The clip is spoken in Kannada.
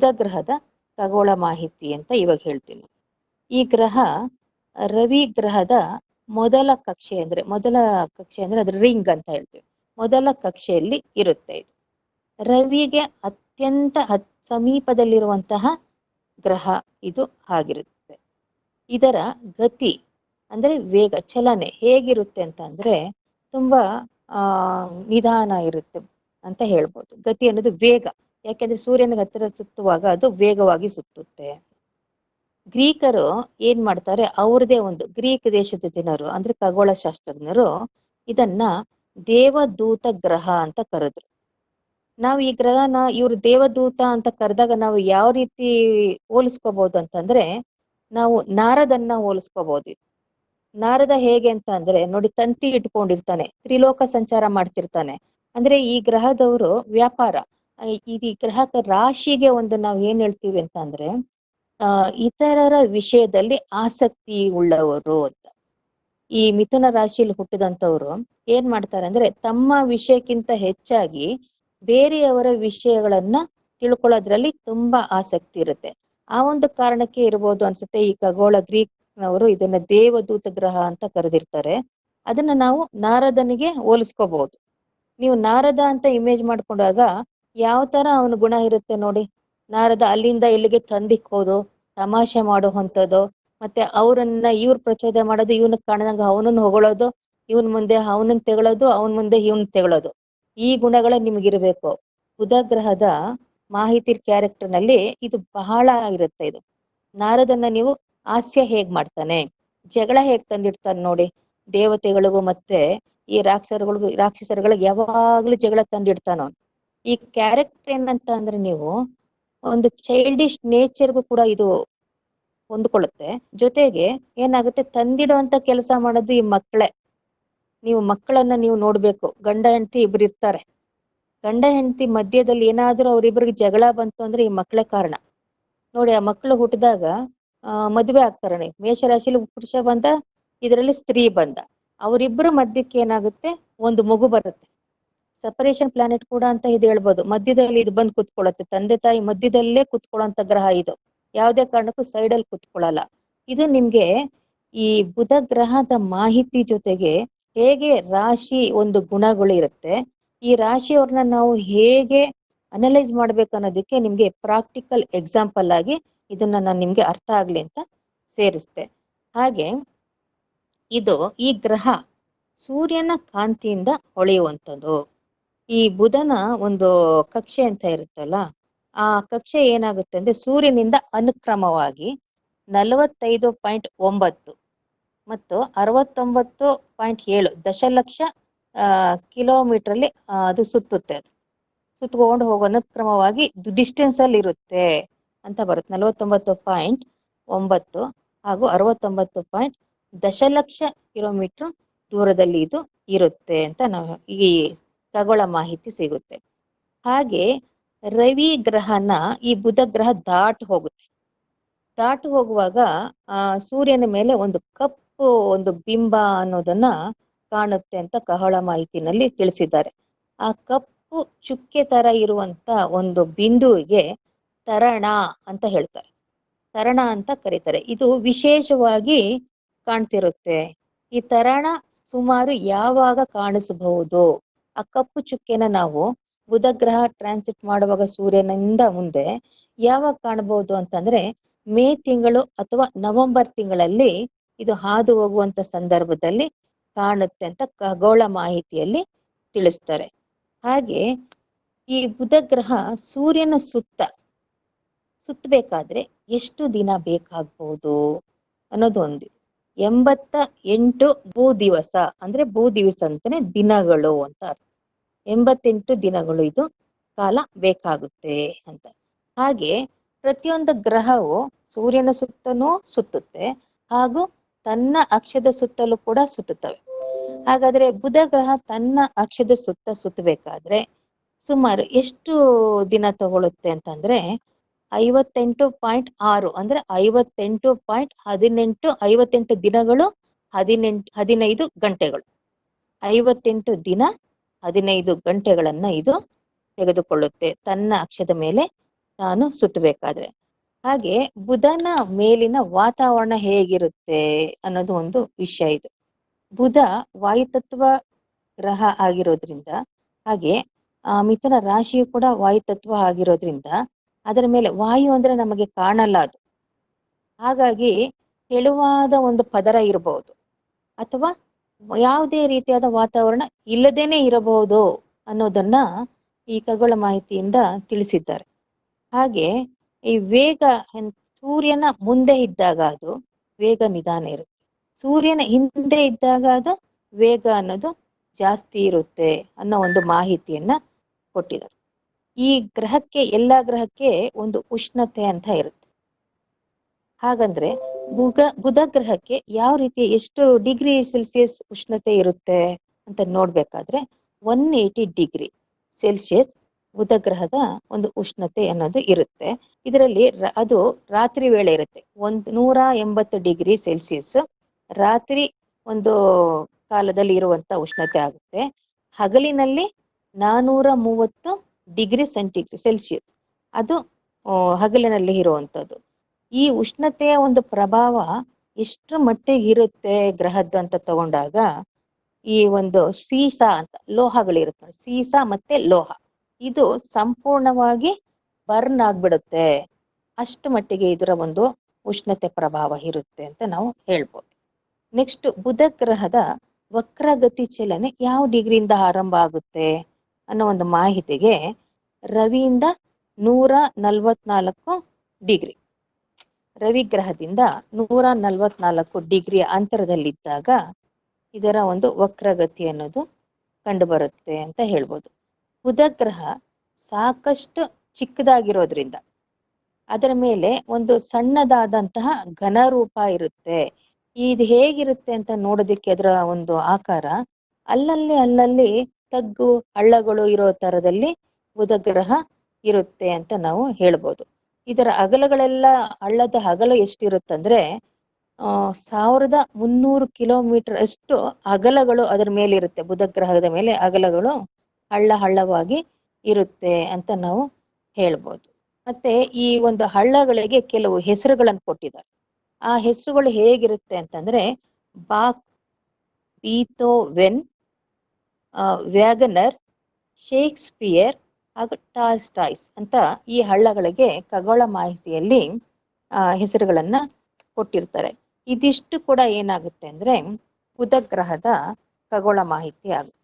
ಬುಧ ಗ್ರಹದ ಖಗೋಳ ಮಾಹಿತಿ ಅಂತ ಇವಾಗ ಹೇಳ್ತೀನಿ. ಈ ಗ್ರಹ ರವಿ ಗ್ರಹದ ಮೊದಲ ಕಕ್ಷೆ ಅಂದ್ರೆ, ಮೊದಲ ಕಕ್ಷೆ ಅಂದ್ರೆ ಅದ್ರ ರಿಂಗ್ ಅಂತ ಹೇಳ್ತೀವಿ. ಮೊದಲ ಕಕ್ಷೆಯಲ್ಲಿ ಇರುತ್ತೆ ಇದು. ರವಿಗೆ ಅತ್ಯಂತ ಹತ್, ಸಮೀಪದಲ್ಲಿರುವಂತಹ ಗ್ರಹ ಇದು ಆಗಿರುತ್ತೆ. ಇದರ ಗತಿ ಅಂದ್ರೆ ವೇಗ, ಚಲನೆ ಹೇಗಿರುತ್ತೆ ಅಂತ ಅಂದ್ರೆ ತುಂಬಾ, ಆ, ನಿಧಾನ ಇರುತ್ತೆ ಅಂತ ಹೇಳ್ಬೋದು. ಗತಿ ಅನ್ನೋದು ವೇಗ. ಯಾಕೆಂದ್ರೆ ಸೂರ್ಯನಿಗೆ ಹತ್ತಿರ ಸುತ್ತುವಾಗ ಅದು ವೇಗವಾಗಿ ಸುತ್ತುತ್ತೆ. ಗ್ರೀಕರು ಏನ್ ಮಾಡ್ತಾರೆ, ಅವ್ರದೇ ಒಂದು ಗ್ರೀಕ್ ದೇಶದ ಜನರು, ಅಂದ್ರೆ ಖಗೋಳ ಶಾಸ್ತ್ರಜ್ಞರು ಇದನ್ನ ದೇವದೂತ ಗ್ರಹ ಅಂತ ಕರೆದ್ರು. ನಾವು ಈ ಗ್ರಹನ ಇವ್ರು ದೇವದೂತ ಅಂತ ಕರೆದಾಗ ನಾವು ಯಾವ ರೀತಿ ಹೋಲಿಸ್ಕೋಬಹುದು ಅಂತಂದ್ರೆ, ನಾವು ನಾರದನ್ನ ಹೋಲಿಸ್ಕೋಬಹುದು ನಾರದ ಹೇಗೆ ಅಂತ ಅಂದ್ರೆ, ನೋಡಿ ತಂತಿ ಇಟ್ಕೊಂಡಿರ್ತಾನೆ, ತ್ರಿಲೋಕ ಸಂಚಾರ ಮಾಡ್ತಿರ್ತಾನೆ. ಅಂದ್ರೆ ಈ ಗ್ರಹದವರು ವ್ಯಾಪಾರ. ಈ ಗ್ರಾಹಕ ರಾಶಿಗೆ ಒಂದು ನಾವು ಏನ್ ಹೇಳ್ತೀವಿ ಅಂತ ಅಂದ್ರೆ ಇತರರ ವಿಷಯದಲ್ಲಿ ಆಸಕ್ತಿ ಉಳ್ಳವರು ಅಂತ. ಈ ಮಿಥುನ ರಾಶಿಯಲ್ಲಿ ಹುಟ್ಟಿದಂಥವ್ರು ಏನ್ ಮಾಡ್ತಾರೆ ಅಂದ್ರೆ, ತಮ್ಮ ವಿಷಯಕ್ಕಿಂತ ಹೆಚ್ಚಾಗಿ ಬೇರೆಯವರ ವಿಷಯಗಳನ್ನ ತಿಳ್ಕೊಳ್ಳೋದ್ರಲ್ಲಿ ತುಂಬಾ ಆಸಕ್ತಿ ಇರುತ್ತೆ. ಆ ಒಂದು ಕಾರಣಕ್ಕೆ ಇರ್ಬೋದು ಅನ್ಸುತ್ತೆ, ಈ ಖಗೋಳ ಗ್ರೀಕ್ ನವರು ಇದನ್ನ ದೇವದೂತ ಗ್ರಹ ಅಂತ ಕರೆದಿರ್ತಾರೆ. ಅದನ್ನ ನಾವು ನಾರದನಿಗೆ ಹೋಲಿಸ್ಕೋಬಹುದು. ನೀವು ನಾರದ ಅಂತ ಇಮೇಜ್ ಮಾಡ್ಕೊಂಡಾಗ ಯಾವ ತರ ಅವನ ಗುಣ ಇರುತ್ತೆ ನೋಡಿ. ನಾರದ ಅಲ್ಲಿಂದ ಇಲ್ಲಿಗೆ ತಂದಿಕ್ಕೋದು, ತಮಾಷೆ ಮಾಡುವಂಥದ್ದು, ಮತ್ತೆ ಅವರನ್ನ ಇವ್ರ ಪ್ರಚೋದನೆ ಮಾಡೋದು, ಇವನ್ ಕಾಣದಂಗ ಅವನನ್ನ ಹೊಗಳೋದು, ಇವನ್ ಮುಂದೆ ಅವನನ್ನ ತೆಗಳೋದು, ಅವನ್ ಮುಂದೆ ಇವನ್ ತೆಗಳೋದು. ಈ ಗುಣಗಳ ನಿಮ್ಗಿರ್ಬೇಕು. ಬುಧ ಗ್ರಹದ ಮಾಹಿತಿ ಕ್ಯಾರೆಕ್ಟರ್ನಲ್ಲಿ ಇದು ಬಹಳ ಇರುತ್ತೆ ಇದು. ನಾರದನ್ನ ನೀವು ಹಾಸ್ಯ ಹೇಗ್ ಮಾಡ್ತಾನೆ? ಜಗಳ ಹೇಗ್ ತಂದಿಡ್ತಾನೆ ನೋಡಿ. ದೇವತೆಗಳಿಗೂ ಮತ್ತೆ ಈ ರಾಕ್ಷಸರುಗಳಿಗೂ ರಾಕ್ಷಸರುಗಳಿಗೆ ಯಾವಾಗ್ಲೂ ಜಗಳ ತಂದಿಡ್ತಾನ ಈ ಕ್ಯಾರೆಕ್ಟರ್ ಏನಂತ ಅಂದ್ರೆ ನೀವು ಒಂದು ಚೈಲ್ಡಿಶ್ ನೇಚರ್ಗೂ ಕೂಡ ಇದು ಹೊಂದ್ಕೊಳ್ಳುತ್ತೆ. ಜೊತೆಗೆ ಏನಾಗುತ್ತೆ? ತಂದಿಡುವಂತ ಕೆಲಸ ಮಾಡೋದು ಈ ಮಕ್ಕಳೇ. ನೀವು ಮಕ್ಕಳನ್ನ ನೀವು ನೋಡ್ಬೇಕು. ಗಂಡ, ಹೆಂಡತಿ ಇಬ್ರು ಇರ್ತಾರೆ. ಗಂಡ, ಹೆಂಡತಿ ಮಧ್ಯದಲ್ಲಿ ಏನಾದ್ರೂ ಅವ್ರಿಬ್ರಿಗೆ ಜಗಳ ಬಂತು ಅಂದ್ರೆ ಈ ಮಕ್ಕಳೇ ಕಾರಣ. ನೋಡಿ, ಆ ಮಕ್ಕಳು ಹುಟ್ಟಿದಾಗ ಮದುವೆ ಆಗ್ತಾರೆ ನೀವು. ಮೇಷರಾಶಿಲಿ ಪುರುಷ ಬಂದ, ಇದರಲ್ಲಿ ಸ್ತ್ರೀ ಬಂದ. ಅವರಿಬ್ಬರ ಮಧ್ಯಕ್ಕೆ ಏನಾಗುತ್ತೆ? ಒಂದು ಮಗು ಬರುತ್ತೆ. ಸಪರೇಷನ್ ಪ್ಲಾನೆಟ್ ಕೂಡ ಅಂತ ಇದು ಹೇಳ್ಬೋದು. ಮಧ್ಯದಲ್ಲಿ ಇದು ಬಂದು ಕುತ್ಕೊಳ್ಳುತ್ತೆ. ತಂದೆ ತಾಯಿ ಮಧ್ಯದಲ್ಲೇ ಕುತ್ಕೊಳ್ಳೋಂತ ಗ್ರಹ ಇದು. ಯಾವುದೇ ಕಾರಣಕ್ಕೂ ಸೈಡ್ ಅಲ್ಲಿ ಕುತ್ಕೊಳ್ಳಲ್ಲ. ಇದು ನಿಮ್ಗೆ ಈ ಬುಧ ಗ್ರಹದ ಮಾಹಿತಿ ಜೊತೆಗೆ ಹೇಗೆ ರಾಶಿ ಒಂದು ಗುಣಗಳು ಇರುತ್ತೆ. ಈ ರಾಶಿಯವ್ರನ್ನ ನಾವು ಹೇಗೆ ಅನಲೈಸ್ ಮಾಡ್ಬೇಕು ಅನ್ನೋದಕ್ಕೆ ನಿಮ್ಗೆ ಪ್ರಾಕ್ಟಿಕಲ್ ಎಕ್ಸಾಂಪಲ್ ಆಗಿ ಇದನ್ನ ನಾನು ನಿಮ್ಗೆ ಅರ್ಥ ಆಗ್ಲಿ ಅಂತ ಸೇರಿಸ್ತೆ. ಹಾಗೆ ಇದು ಈ ಗ್ರಹ ಸೂರ್ಯನ ಕಾಂತಿಯಿಂದ ಹೊಳೆಯುವಂಥದ್ದು. ಈ ಬುಧನ ಒಂದು ಕಕ್ಷೆ ಅಂತ ಇರುತ್ತಲ್ಲ, ಆ ಕಕ್ಷೆ ಏನಾಗುತ್ತೆ ಅಂದ್ರೆ ಸೂರ್ಯನಿಂದ ಅನುಕ್ರಮವಾಗಿ ನಲವತ್ತೈದು ಪಾಯಿಂಟ್ ಒಂಬತ್ತು ಮತ್ತು ಅರವತ್ತೊಂಬತ್ತು ಪಾಯಿಂಟ್ ಏಳು ದಶಲಕ್ಷ ಕಿಲೋಮೀಟರ್ ಅಲ್ಲಿ ಅದು ಸುತ್ತುತ್ತೆ ಅದು. ಸುತ್ತಕೊಂಡು ಹೋಗೋ ಅನುಕ್ರಮವಾಗಿ ಡಿಸ್ಟೆನ್ಸ್ ಅಲ್ಲಿ ಇರುತ್ತೆ ಅಂತ ಬರುತ್ತೆ. ನಲವತ್ತೊಂಬತ್ತು ಪಾಯಿಂಟ್ ಒಂಬತ್ತು ಹಾಗೂ ಅರವತ್ತೊಂಬತ್ತು ಪಾಯಿಂಟ್ ದಶಲಕ್ಷ ಕಿಲೋಮೀಟರ್ ದೂರದಲ್ಲಿ ಇದು ಇರುತ್ತೆ ಅಂತ ನಾವು ಈ ಖಗೋಳ ಮಾಹಿತಿ ಸಿಗುತ್ತೆ. ಹಾಗೆ ರವಿ ಗ್ರಹನ ಈ ಬುಧ ಗ್ರಹ ದಾಟು ಹೋಗುತ್ತೆ. ದಾಟು ಹೋಗುವಾಗ, ಆ, ಸೂರ್ಯನ ಮೇಲೆ ಒಂದು ಕಪ್ಪು ಒಂದು ಬಿಂಬ ಅನ್ನೋದನ್ನ ಕಾಣುತ್ತೆ ಅಂತ ಕಹಳ ಮಾಹಿತಿನಲ್ಲಿ ತಿಳಿಸಿದ್ದಾರೆ. ಆ ಕಪ್ಪು ಚುಕ್ಕೆ ತರ ಇರುವಂತ ಒಂದು ಬಿಂದುವಿಗೆ ತರಣ ಅಂತ ಹೇಳ್ತಾರೆ. ತರಣ ಅಂತ ಕರೀತಾರೆ. ಇದು ವಿಶೇಷವಾಗಿ ಕಾಣ್ತಿರುತ್ತೆ. ಈ ತರಣ ಸುಮಾರು ಯಾವಾಗ ಕಾಣಿಸಬಹುದು? ಆ ಕಪ್ಪು ಚುಕ್ಕೆನ ನಾವು ಬುಧ ಗ್ರಹ ಟ್ರಾನ್ಸಿಟ್ ಮಾಡುವಾಗ ಸೂರ್ಯನಿಂದ ಮುಂದೆ ಯಾವಾಗ ಕಾಣಬಹುದು ಅಂತಂದ್ರೆ ಮೇ ತಿಂಗಳು ಅಥವಾ ನವೆಂಬರ್ ತಿಂಗಳಲ್ಲಿ ಇದು ಹಾದು ಹೋಗುವಂತ ಸಂದರ್ಭದಲ್ಲಿ ಕಾಣುತ್ತೆ ಅಂತ ಖಗೋಳ ಮಾಹಿತಿಯಲ್ಲಿ ತಿಳಿಸ್ತಾರೆ. ಹಾಗೆ ಈ ಬುಧ ಗ್ರಹ ಸೂರ್ಯನ ಸುತ್ತ, ಸುತ್ತಬೇಕಾದ್ರೆ ಎಷ್ಟು ದಿನ ಬೇಕಾಗಬಹುದು ಅನ್ನೋದು ಒಂದು ಎಂಬತ್ತ ಎಂಟು ಭೂ ದಿವಸ, ಅಂದ್ರೆ ಭೂ ದಿವಸ ಅಂತಾನೆ ದಿನಗಳು ಅಂತ ಅರ್ಥ. ಎಂಬತ್ತೆಂಟು ದಿನಗಳು ಇದು ಕಾಲ ಬೇಕಾಗುತ್ತೆ ಅಂತ. ಹಾಗೆ ಪ್ರತಿಯೊಂದು ಗ್ರಹವು ಸೂರ್ಯನ ಸುತ್ತನೂ ಸುತ್ತುತ್ತೆ, ಹಾಗೂ ತನ್ನ ಅಕ್ಷದ ಸುತ್ತಲೂ ಕೂಡ ಸುತ್ತುತ್ತವೆ. ಹಾಗಾದ್ರೆ ಬುಧ ಗ್ರಹ ತನ್ನ ಅಕ್ಷದ ಸುತ್ತ ಸುತ್ತಬೇಕಾದ್ರೆ ಸುಮಾರು ಎಷ್ಟು ದಿನ ತಗೊಳುತ್ತೆ ಅಂತಂದ್ರೆ ಐವತ್ತೆಂಟು ಪಾಯಿಂಟ್ ಆರು, ಅಂದ್ರೆ ಐವತ್ತೆಂಟು ಪಾಯಿಂಟ್ ಹದಿನೆಂಟು, ಐವತ್ತೆಂಟು ದಿನಗಳು, ಹದಿನೆಂಟು, ಹದಿನೈದು ಗಂಟೆಗಳು. ಐವತ್ತೆಂಟು ದಿನ, ಹದಿನೈದು ಗಂಟೆಗಳನ್ನ ಇದು ತೆಗೆದುಕೊಳ್ಳುತ್ತೆ. ತನ್ನ ಅಕ್ಷದ ಮೇಲೆ ತಾನು ಸುತ್ತಬೇಕಾದ್ರೆ. ಹಾಗೆ ಬುಧನ ಮೇಲಿನ ವಾತಾವರಣ ಹೇಗಿರುತ್ತೆ ಅನ್ನೋದು ಒಂದು ವಿಷಯ ಇದು. ಬುಧ ವಾಯುತತ್ವ ಗ್ರಹ ಆಗಿರೋದ್ರಿಂದ, ಹಾಗೆ, ಆ, ಮಿಥುನ ರಾಶಿಯು ಕೂಡ ವಾಯುತತ್ವ ಆಗಿರೋದ್ರಿಂದ ಅದರ ಮೇಲೆ ವಾಯು ಅಂದ್ರೆ ನಮಗೆ ಕಾಣಲ್ಲ ಅದು. ಹಾಗಾಗಿ ತೆಳುವಾದ ಒಂದು ಪದರ ಇರಬಹುದು. ಅಥವಾ ಯಾವುದೇ ರೀತಿಯಾದ ವಾತಾವರಣ ಇಲ್ಲದೇನೆ ಇರಬಹುದು ಅನ್ನೋದನ್ನ ಈ ಖಗೋಳ ಮಾಹಿತಿಯಿಂದ ತಿಳಿಸಿದ್ದಾರೆ. ಹಾಗೆ ಈ ವೇಗ ಸೂರ್ಯನ ಮುಂದೆ ಇದ್ದಾಗ ಅದು ವೇಗ ನಿಧಾನ ಇರುತ್ತೆ. ಸೂರ್ಯನ ಹಿಂದೆ ಇದ್ದಾಗ ಅದು ವೇಗ ಅನ್ನೋದು ಜಾಸ್ತಿ ಇರುತ್ತೆ ಅನ್ನೋ ಒಂದು ಮಾಹಿತಿಯನ್ನ ಕೊಟ್ಟಿದ್ದಾರೆ. ಈ ಗ್ರಹಕ್ಕೆ, ಎಲ್ಲ ಗ್ರಹಕ್ಕೆ ಒಂದು ಉಷ್ಣತೆ ಅಂತ ಇರುತ್ತೆ. ಹಾಗಂದ್ರೆ ಬುಗ ಬುಧ ಗ್ರಹಕ್ಕೆ ಯಾವ ರೀತಿ ಎಷ್ಟು ಡಿಗ್ರಿ ಸೆಲ್ಸಿಯಸ್ ಉಷ್ಣತೆ ಇರುತ್ತೆ ಅಂತ ನೋಡ್ಬೇಕಾದ್ರೆ ಒನ್ ಏಯ್ಟಿ ಡಿಗ್ರಿ ಸೆಲ್ಸಿಯಸ್ ಬುಧ ಗ್ರಹದ ಒಂದು ಉಷ್ಣತೆ ಅನ್ನೋದು ಇರುತ್ತೆ. ಇದರಲ್ಲಿ ಅದು ರಾತ್ರಿ ವೇಳೆ ಇರುತ್ತೆ. ಒಂದ್, ನೂರ ಎಂಬತ್ತು ಡಿಗ್ರಿ ಸೆಲ್ಸಿಯಸ್ ರಾತ್ರಿ ಒಂದು ಕಾಲದಲ್ಲಿ ಇರುವಂತ ಉಷ್ಣತೆ ಆಗುತ್ತೆ. ಹಗಲಿನಲ್ಲಿ ನಾನೂರ ಮೂವತ್ತು ಡಿಗ್ರಿ ಸೆಂಟಿಗ್ರಿ ಸೆಲ್ಸಿಯಸ್. ಅದು ಹಗಲಿನಲ್ಲಿ ಇರುವಂತದ್ದು ಈ ಉಷ್ಣತೆಯ ಒಂದು ಪ್ರಭಾವ ಎಷ್ಟರ ಮಟ್ಟಿಗೆ ಇರುತ್ತೆ ಗ್ರಹದ್ದು ಅಂತ ತಗೊಂಡಾಗ, ಈ ಒಂದು ಸೀಸಾ ಅಂತ, ಲೋಹಗಳಿರುತ್ತೆ ಸೀಸಾ ಮತ್ತೆ ಲೋಹ. ಇದು ಸಂಪೂರ್ಣವಾಗಿ ಬರ್ನ್ ಆಗ್ಬಿಡುತ್ತೆ. ಅಷ್ಟು ಮಟ್ಟಿಗೆ ಇದರ ಒಂದು ಉಷ್ಣತೆ ಪ್ರಭಾವ ಇರುತ್ತೆ ಅಂತ ನಾವು ಹೇಳ್ಬೋದು. ನೆಕ್ಸ್ಟ್ ಬುಧ ಗ್ರಹದ ವಕ್ರಗತಿ ಚಲನೆ ಯಾವ ಡಿಗ್ರಿಯಿಂದ ಆರಂಭ ಆಗುತ್ತೆ? ಅನ್ನೋ ಒಂದು ಮಾಹಿತಿಗೆ ರವಿಯಿಂದ ನೂರ ನಲ್ವತ್ನಾಲ್ಕು ಡಿಗ್ರಿ. ರವಿ ಗ್ರಹದಿಂದ ನೂರ ನಲ್ವತ್ನಾಲ್ಕು ಡಿಗ್ರಿಯ ಅಂತರದಲ್ಲಿದ್ದಾಗ ಇದರ ಒಂದು ವಕ್ರಗತಿ ಅನ್ನೋದು ಕಂಡುಬರುತ್ತೆ ಅಂತ ಹೇಳ್ಬೋದು. ಬುಧ ಗ್ರಹ ಸಾಕಷ್ಟು ಚಿಕ್ಕದಾಗಿರೋದ್ರಿಂದ ಅದರ ಮೇಲೆ ಒಂದು ಸಣ್ಣದಾದಂತಹ ಘನರೂಪ ಇರುತ್ತೆ. ಇದು ಹೇಗಿರುತ್ತೆ ಅಂತ ನೋಡೋದಕ್ಕೆ ಅದರ ಒಂದು ಆಕಾರ ಅಲ್ಲಲ್ಲಿ ಅಲ್ಲಲ್ಲಿ ತಗ್ಗು ಹಳ್ಳಗಳು ಇರೋ ತರದಲ್ಲಿ ಬುಧ ಗ್ರಹ ಇರುತ್ತೆ ಅಂತ ನಾವು ಹೇಳ್ಬೋದು. ಇದರ ಅಗಲಗಳೆಲ್ಲ ಹಳ್ಳದ ಅಗಲ ಎಷ್ಟಿರುತ್ತಂದ್ರೆ, ಆ, ಸಾವಿರದ ಮುನ್ನೂರು ಕಿಲೋಮೀಟರ್ ಅಷ್ಟು ಅಗಲಗಳು ಅದರ ಮೇಲೆ ಇರುತ್ತೆ. ಬುಧ ಗ್ರಹದ ಮೇಲೆ ಅಗಲಗಳು ಹಳ್ಳ ಹಳ್ಳವಾಗಿ ಇರುತ್ತೆ ಅಂತ ನಾವು ಹೇಳ್ಬೋದು. ಮತ್ತೆ ಈ ಒಂದು ಹಳ್ಳಗಳಿಗೆ ಕೆಲವು ಹೆಸರುಗಳನ್ನು ಕೊಟ್ಟಿದ್ದಾರೆ. ಆ ಹೆಸರುಗಳು ಹೇಗಿರುತ್ತೆ ಅಂತಂದ್ರೆ, Bach, Beethoven Wagner, Shakespeare ಹಾಗೂ ಟಾಲ್ಸ್ಟಾಯ್ಸ್ ಅಂತ ಈ ಹಳ್ಳಗಳಿಗೆ ಖಗೋಳ ಮಾಹಿತಿಯಲ್ಲಿ ಹೆಸರುಗಳನ್ನು ಕೊಟ್ಟಿರ್ತಾರೆ. ಇದಿಷ್ಟು ಕೂಡ ಏನಾಗುತ್ತೆ ಅಂದ್ರೆ ಬುಧ ಗ್ರಹದ ಖಗೋಳ ಮಾಹಿತಿ ಆಗುತ್ತೆ.